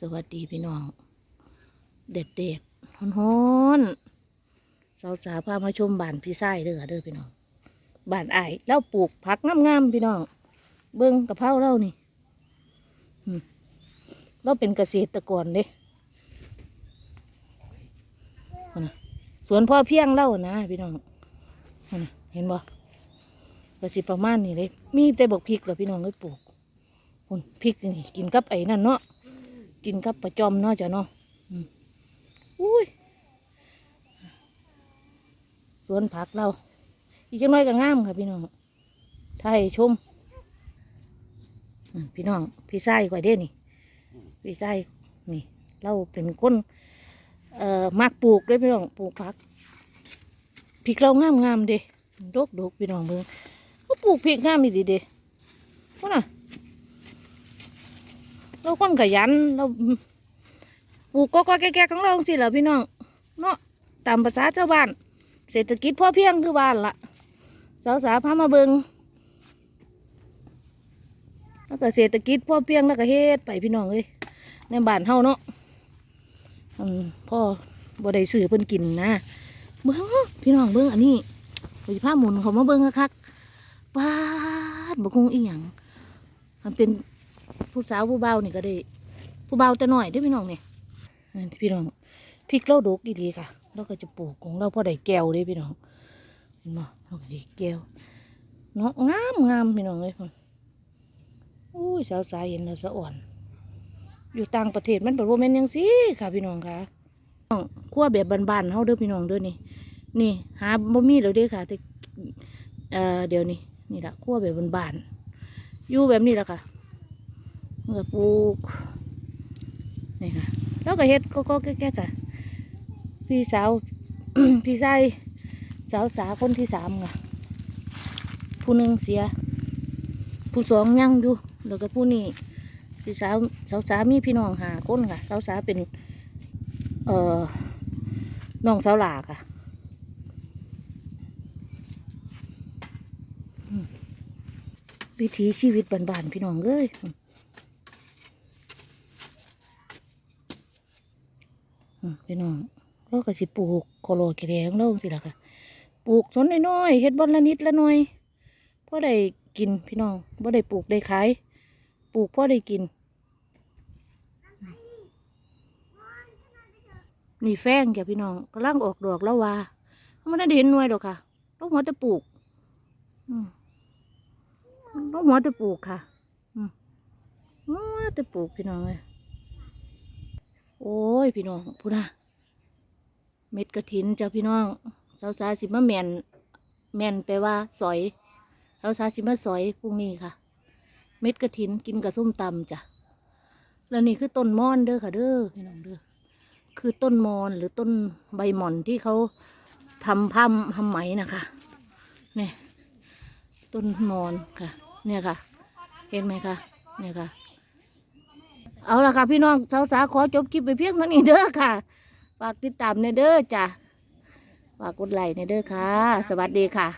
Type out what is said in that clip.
สวัสดีพี่น้อง เด็ดเด็ดฮอนฮอนๆสาวสาวพามาชมบ้านพี่ไส้เด้อเด้อพี่น้องบ้านไอ้ายแล้วปลูกผักงามๆพี่น้อง เบิ้งกะเพราเรานี่เราเป็นเกษตรกรเด้นั่นน่ะสวนพ่อเพียงเล่านะพี่น้องนั่นน่ะเห็นบ่กสิประมาณนี้เลยมีแต่บอกพริกเหรอพี่น้องเอ้ยปลูกพริกนี่กินกับไอ้นั่นเนาะ กินกับประจอมเนาะจ้ะเนาะอืมอุ้ย สวนผักเรา อีกจังน้อยก็งามค่ะพี่น้องไทยชม พี่น้อง พี่ไส้ก่อยเด้นี่ พี่ไส้นี่ เราเป็นคนเอ่อมักปลูกเลยพี่น้องปลูกผักพริกเรางามงามเด้ดกดกพี่น้องเบิ่งเขาปลูกพริกงามอีดีเด้ว่าน่ะ เราคนขยันเราปลูกก็ก็แก่ๆของเราสิเหรอพี่น้องเนาะตามภาษาชาวบ้าน เศรษฐกิจพ่อเพียงคือบ้านละสาวสาวพามาเบิงแล้วก็เศรษฐกิจพ่อเพียงแล้วก็เฮ็ดไปพี่น้องเลยในบ้านเฮาเนาะอืมพ่อบ่ได้ซื้อเพิ่นกินนะเบิ้งพี่น้องเบิ้งอันนี้ไปผ้าหมุนเขามาเบิ้งคักๆป้าดบ่คงอีหยังมันเป็น ผู้สาวผู้เบานี่ก็ได้ ผู้เบาแต่หน้อยได้พี่น้องเนี่ยนั่พี่น้องพริกเราดกดีๆค่ะเราก็จะปลูกของเราพอได้แก้วเด้พี่น้องเห็นบ่เราได้แก้วเนาะงามงามพี่น้องเลยพุ่นอุ้ยสาวสายเห็นแล้วสะอ่อน อยู่ต่างประเทศมันเป็นโมเมนต์ยังสิค่ะพี่น้องค่ะขั้วแบบบานๆเฮาเด้อพี่น้องเด้อนี่นี่ หาบ่มีแล้วเด้อค่ะแต่เอ่อเดี๋ยวนี้นี่ละขั้วแบบบานๆอยู่แบบนี้แหละค่ะ เมื่อปลูกนี่ค่ะแล้วก็เฮ็ดก็ก็แก่ๆจ้ะพี่สาวพี่ชายสาวสาคนที่สามค่ะผู้หนึ่งเสีย ผู้สองยังอยู่แล้วก็ผู้นี้พี่สาวสาวสามีพี่น้องหาคนค่ะสาวสาเป็นเอ่อน้องสาวหลาค่ะวิถีชีวิตบ้านๆพี่น้องเอ้ย อืม พี่น้องเราก็สิปลูกโคโลแกแดงเราสิล่ะค่ะ ปลูกสนน้อยๆเฮ็ดบอนละนิดละหน่อยพอได้กินพี่น้องบ่ได้ปลูกได้ขาย ปลูกพอได้กิน นี่แฟงจ้ะพี่น้องกำลังออกดอกแล้วว่ามันได้เห็นหน่วยดอกค่ะต้องหัวแต่ปลูกต้องหัวแต่ปลูกค่ะอืมหัวแต่ปลูกพี่น้องเลย โอ้ย พี่น้องพูดนะเม็ดกระถินจ้าพี่น้องสาวสาสิมาแมนแมนแปลว่า สอยสาวสาสิมาสอยพรุ่งนี้ค่ะ เม็ดกระถินกินกับส้มตำจ้ะแล้วนี่คือต้นมอนเด้อค่ะ เด้อพี่น้องเด้อคือต้นมอนหรือต้นใบหม่อนที่เขาทำผ้าทำไหมนะคะเนี่ยต้นมอนค่ะ เนี่ยค่ะ เห็นไหมคะเนี่ยค่ะ เอาละค่ะพี่น้องสาวสาขอจบคลิปไปเพียงเท่านี้เด้อค่ะ ฝากติดตามในเด้อจ้ะฝากกดไลค์ในเด้อค่ะ สวัสดีค่ะ